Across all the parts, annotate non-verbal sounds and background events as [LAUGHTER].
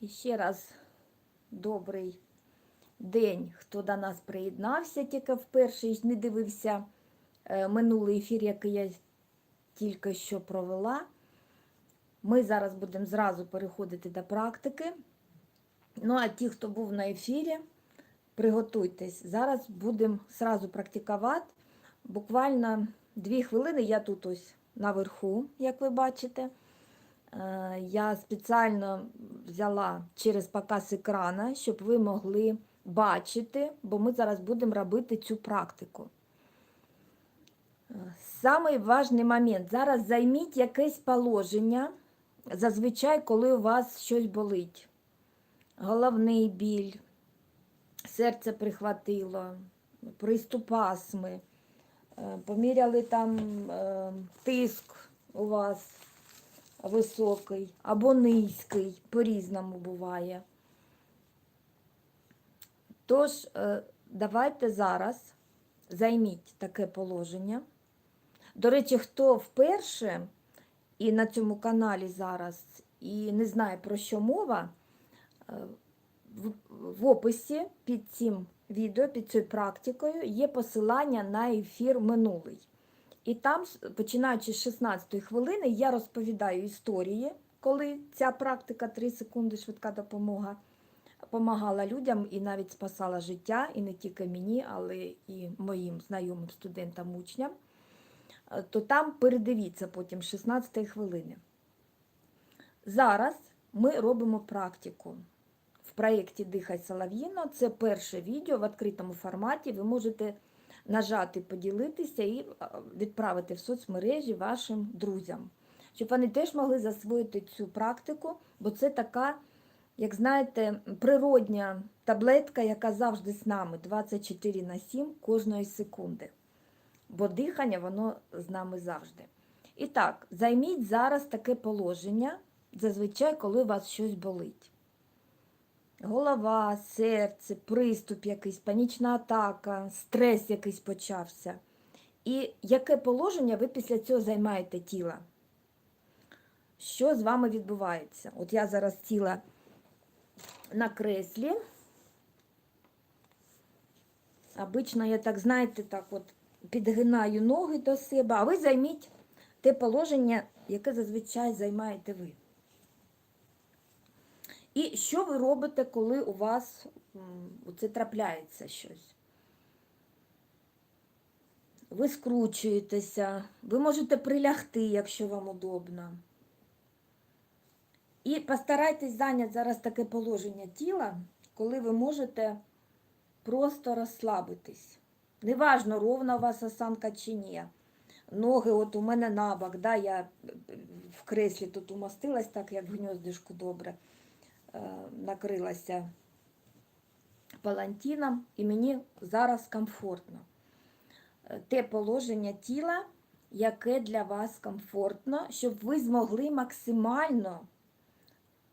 І ще раз добрий день, хто до нас приєднався, тільки вперше не дивився е, минулий ефір, який я тільки що провела. Ми зараз будемо зразу переходити до практики. Ну, а ті, хто був на ефірі, приготуйтесь. Зараз будемо зразу практикувати. Буквально дві хвилини я тут ось наверху, як ви бачите. Е, Я спеціально взяла через показ екрана, щоб ви могли бачити, бо ми зараз будемо робити цю практику. Е, Самий важний момент. Зараз займіть якесь положення, зазвичай, коли у вас щось болить. Головний біль, серце прихватило, приступ астми, е, поміряли там тиск у вас високий або низький, по-різному буває. Тож, е, давайте зараз займіть таке положення. До речі, хто вперше і на цьому каналі зараз і не знає, про що мова, е, в, в описі під цим відео, під цією практикою, є посилання на ефір минулий. І там, починаючи з 16 хвилини, я розповідаю історії, коли ця практика 3 секунди швидка допомога допомагала людям і навіть спасала життя, і не тільки мені, але і моїм знайомим студентам, учням. Е, То там передивіться потім 16 хвилини. Зараз ми робимо практику. В проєкті Дихай Солов'їно. Це перше відео в відкритому форматі. Ви можете нажати, поділитися і відправити в соцмережі вашим друзям, щоб вони теж могли засвоїти цю практику, бо це така, як знаєте, природня таблетка, яка завжди з нами 24 на 7 кожної секунди. Бо дихання, воно з нами завжди. І так, займіть зараз таке положення, зазвичай, коли у вас щось болить. Голова, серце, приступ якийсь, панічна атака, стрес якийсь почався. І яке положення ви після цього займаєте тіло? Що з вами відбувається? От я зараз тіла на креслі. Обично я так, знаєте, так от підгинаю ноги до себе, а ви займіть те положення, яке зазвичай займаєте ви. І що ви робите, коли у вас це трапляється щось? Ви скручуєтеся, ви можете прилягти, якщо вам удобно. І постарайтесь зайняти зараз таке положення тіла, коли ви можете просто розслабитись. Неважно, ровна у вас осанка чи ні. Ноги от у мене набок, да, я в креслі тут умостилась, так як в гніздишку добре накрилася палантином, і мені зараз комфортно. Те положення тіла, яке для вас комфортно, щоб ви змогли максимально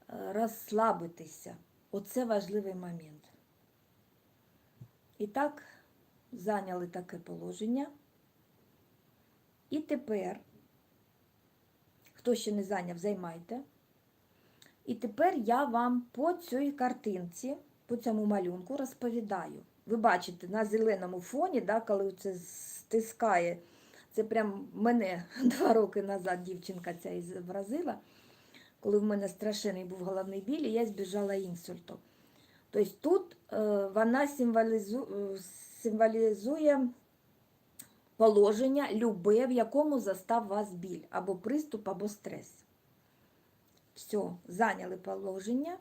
розслабитися. Оце важливий момент. І так, зайняли таке положення. І тепер, хто ще не зайняв, займайте. І тепер я вам по цій картинці, по цьому малюнку розповідаю. Ви бачите, на зеленому фоні, да, коли це стискає, це прям мене [LAUGHS] два роки назад дівчинка ця і зобразила, коли в мене страшенний був головний біль, і я збіжала інсульту. Тобто тут е, вона символізує, символізує положення любе, в якому застав вас біль, або приступ, або стрес. Все, зайняли положення.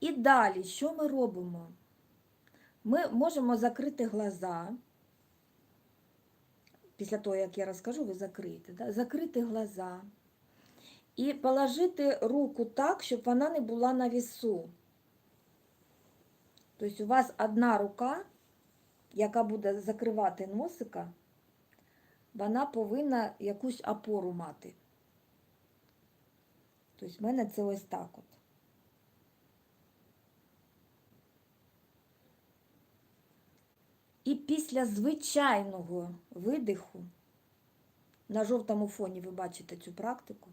І далі, що ми робимо? Ми можемо закрити глаза. Після того, як я розкажу, ви закриєте. Да? Закрити глаза. І положити руку так, щоб вона не була на вісу. Тобто у вас одна рука, яка буде закривати носика, вона повинна якусь опору мати. Тобто в мене це ось так от. І після звичайного видиху, на жовтому фоні ви бачите цю практику,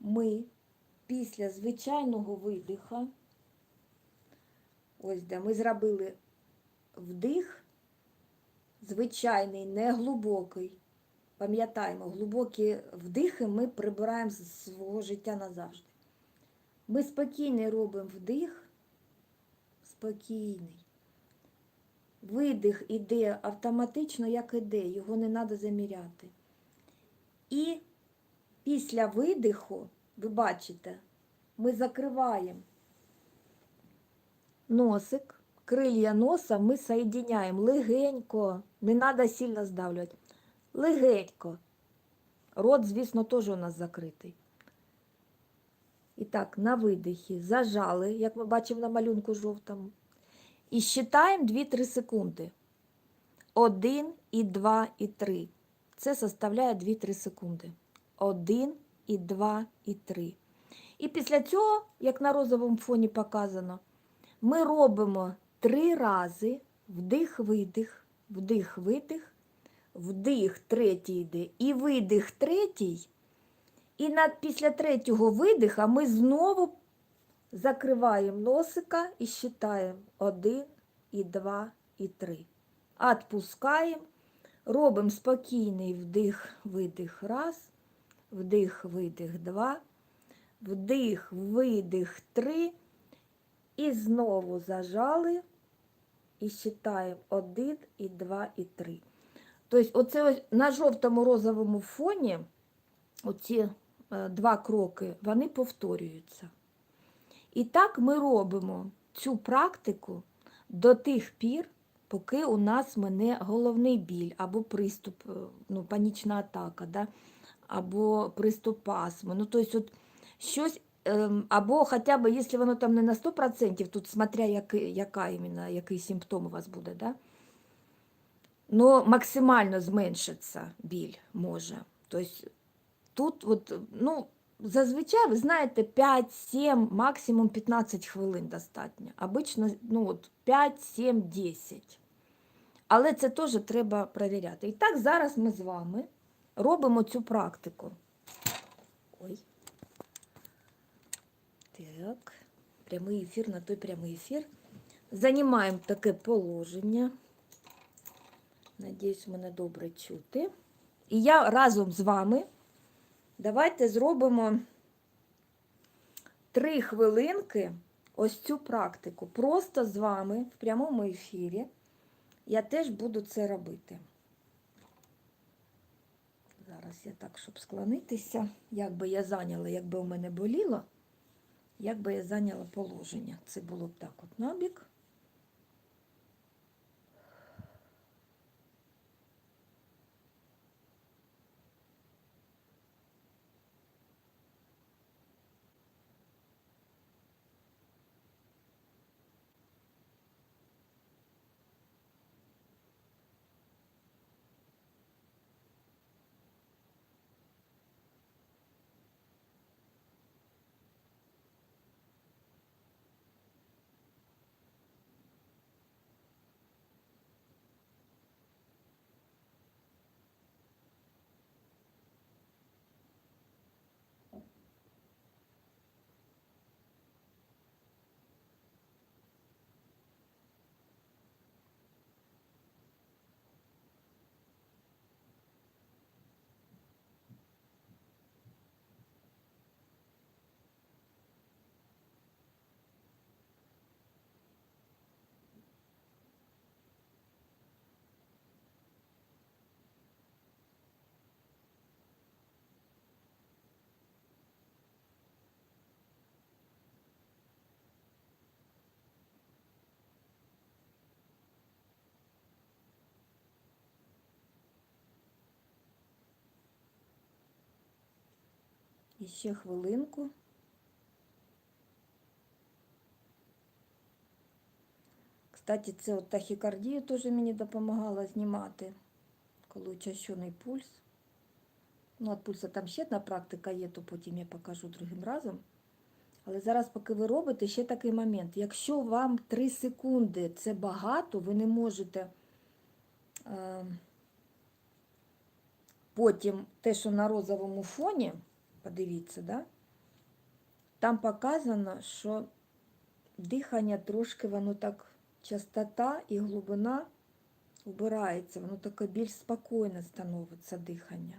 ми після звичайного видиха, ось де ми зробили вдих, звичайний, не глибокий. Пам'ятаємо, глибокі вдихи ми прибираємо з свого життя назавжди. Ми спокійний робимо вдих, спокійний. Видих іде автоматично, як іде, його не треба заміряти. І після видиху, ви бачите, ми закриваємо носик, крилья носа ми соєдиняємо легенько, не треба сильно здавлювати. Легенько. Рот, звісно, теж у нас закритий. І так, на видихі зажали, як ми бачимо на малюнку жовтому. І считаємо 2-3 секунди. 1, і 2, і 3. Це составляє 2-3 секунди. 1, і 2, і 3. І після цього, як на розовому фоні показано, ми робимо 3 рази вдих-видих, вдих-видих, вдих третій йде і видих третій. І над, після третього видиха ми знову закриваємо носика і считаємо 1, і 2, і 3. Отпускаємо, робимо спокійний вдих, видих раз, вдих, видих два, вдих, видих три. І знову зажали і считаємо 1, і 2, і 3. Тобто, оце ось на жовтому розовому фоні оці е, два кроки, вони повторюються. І так ми робимо цю практику до тих пір, поки у нас мене головний біль або приступ, е, ну, панічна атака, да? або приступ астми. Ну, тобто, от щось, ем, або хоча б, якщо воно там не на 100%, тут смотря як, яка іменно, який симптом у вас буде, да? Но максимально зменшиться біль може. Тобто тут, от, ну, зазвичай, ви знаєте, 5-7, максимум 15 хвилин достатньо. Обично ну, от 5, 7, 10. Але це теж треба перевіряти. І так, зараз ми з вами робимо цю практику. Ой. Так, прямий ефір на той прямий ефір. Займаємо таке положення. Надіюсь, мене добре чути. І я разом з вами давайте зробимо три хвилинки ось цю практику. Просто з вами в прямому ефірі. Я теж буду це робити. Зараз я так, щоб склонитися, як би я зайняла, якби у мене боліло, як би я зайняла положення. Це було б так от набік. Ще хвилинку. Кстати, це от тахікардію теж мені допомагала знімати, коли учащений пульс. Ну, от пульса там ще одна практика є, то потім я покажу другим разом. Але зараз, поки ви робите, ще такий момент. Якщо вам 3 секунди це багато, ви не можете е, потім те, що на розовому фоні, подивіться, да? там показано, що дихання трошки воно так, частота і глибина убирається, воно таке більш спокійне становиться дихання.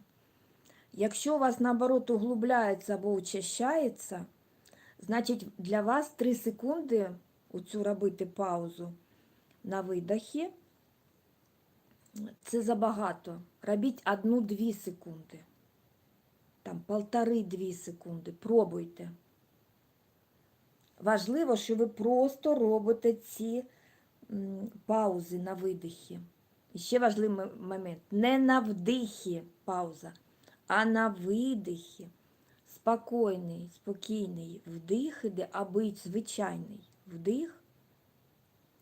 Якщо у вас наоборот углубляється або учащається, значить для вас 3 секунди у цю робити паузу на видохі. Це забагато. Робіть 1-2 секунди. Там полтори-дві секунди. Пробуйте. Важливо, що ви просто робите ці паузи на видихі. І ще важливий момент. Не на вдихі пауза, а на видихі. Спокійний, спокійний вдих іде, аби звичайний вдих,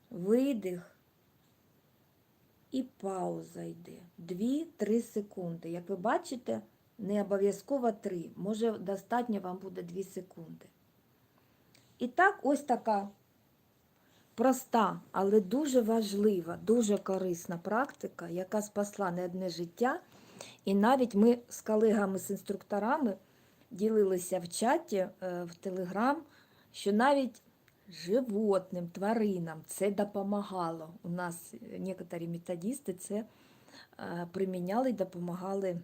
видих і пауза йде. 2-3 секунди. Як ви бачите, не обов'язково 3. Може, достатньо вам буде 2 секунди. І так, ось така проста, але дуже важлива, дуже корисна практика, яка спасла не одне життя. І навіть ми з колегами, з інструкторами ділилися в чаті е, в Телеграм, що навіть животним, тваринам це допомагало. У нас некоторі методисти це е, приміняли і допомагали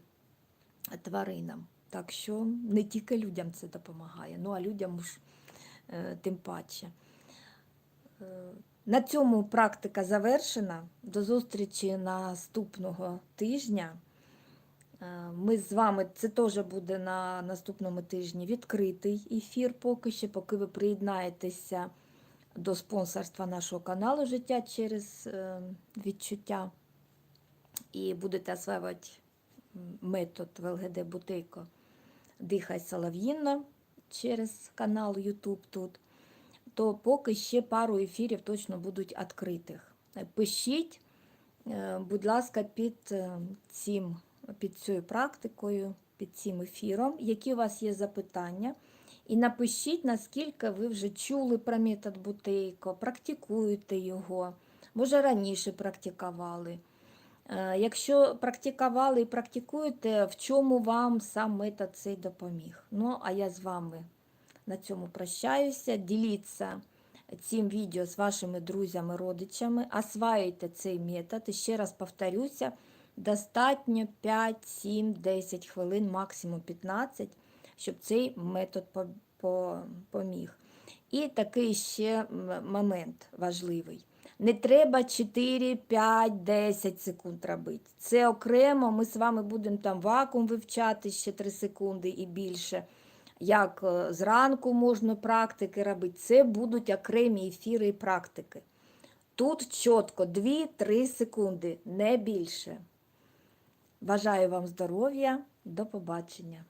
тваринам. Так що не тільки людям це допомагає, ну а людям ж е, тим паче. Е, На цьому практика завершена. До зустрічі наступного тижня. Е, Ми з вами, це теж буде на наступному тижні відкритий ефір поки що, поки ви приєднаєтеся до спонсорства нашого каналу Життя через відчуття і будете осваювати метод ВЛГД Бутейко Дихай солов'їнно через канал YouTube тут, то поки ще пару ефірів точно будуть відкритих. Пишіть, е, будь ласка, під е, цим, під цією практикою, під цим ефіром, які у вас є запитання. І напишіть, наскільки ви вже чули про метод Бутейко, практикуєте його, може раніше практикували. Е, Якщо практикували і практикуєте, в чому вам сам метод цей допоміг? Ну, а я з вами на цьому прощаюся. Діліться цим відео з вашими друзями, родичами, осваюйте цей метод. І ще раз повторюся, достатньо 5, 7, 10 хвилин, максимум 15, щоб цей метод по- по- поміг. І такий ще момент важливий. Не треба 4, 5, 10 секунд робити. Це окремо. Ми з вами будемо там вакуум вивчати ще 3 секунди і більше. Як е, зранку можна практики робити. Це будуть окремі ефіри і практики. Тут чітко 2-3 секунди, не більше. Бажаю вам здоров'я. До побачення.